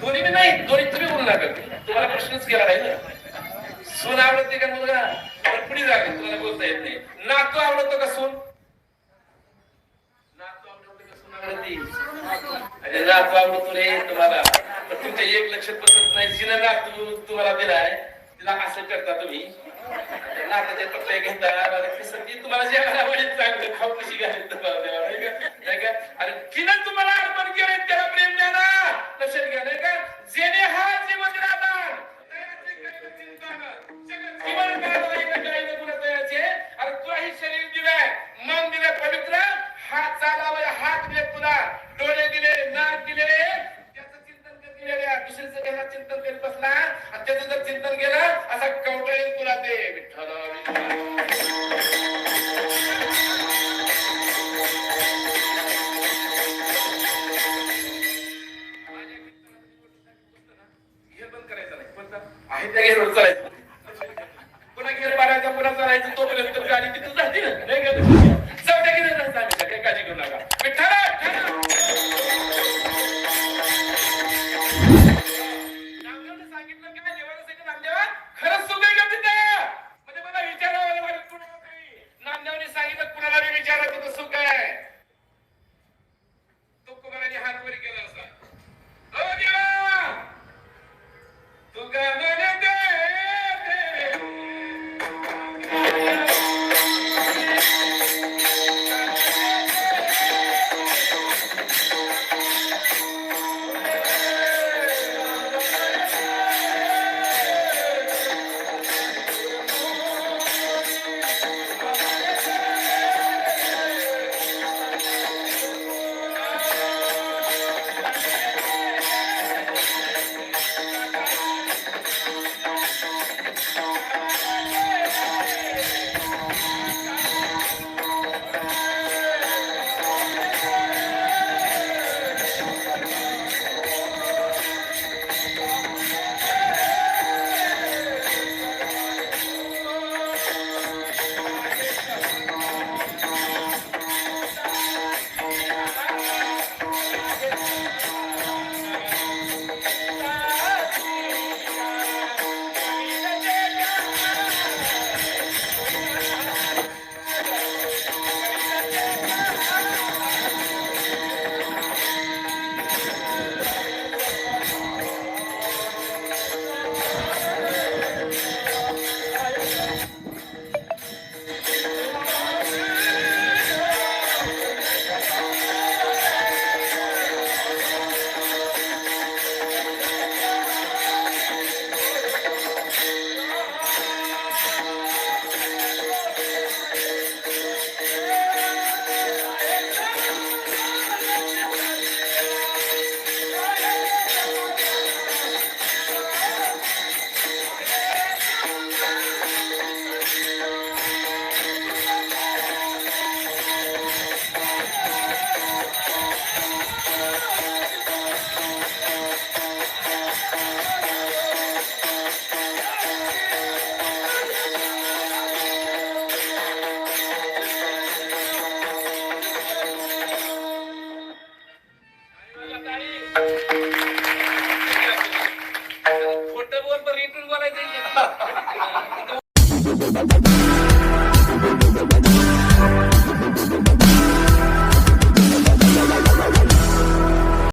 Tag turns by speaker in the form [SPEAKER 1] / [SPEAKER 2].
[SPEAKER 1] दोन्ही नाही दोन्ही तुम्ही बोलू लागल तुम्हाला प्रश्नच केला नाही. ना सून आवडते का मुलगा? तर पुढे लागेल तुम्हाला बोलता येत नाही. नातू आवडतो का सून? नातू आवडतो अरे नातू आवडतो रे तुम्हाला. तुमच्या एक लक्षात बसत नाही जिनं नातू तुम्हाला दिलाय तिला असं करता तुम्ही. त्या नाताच्या पट्ट्या घेता मला तुम्हाला जे आवडेल चांगलं. खाऊ कशी घालेल तुम्हाला तुला डोळे दिले नाक दिले. त्याचं चिंतन करत गेलेल्या दुसरीचं त्याला चिंतन करीत बसला आणि त्याचं जर चिंतन केलं असा कवटाळेल तुला ते. विठ्ठल बंद करायचा नाही. कोणता? आहे त्या घेऊन चालायचं. विचारा तिथं सुख आहे? तो कुमाराने हात वर केला असा? ओ हो देवा! तू काय खोट बोल पण रिटून बोलायचं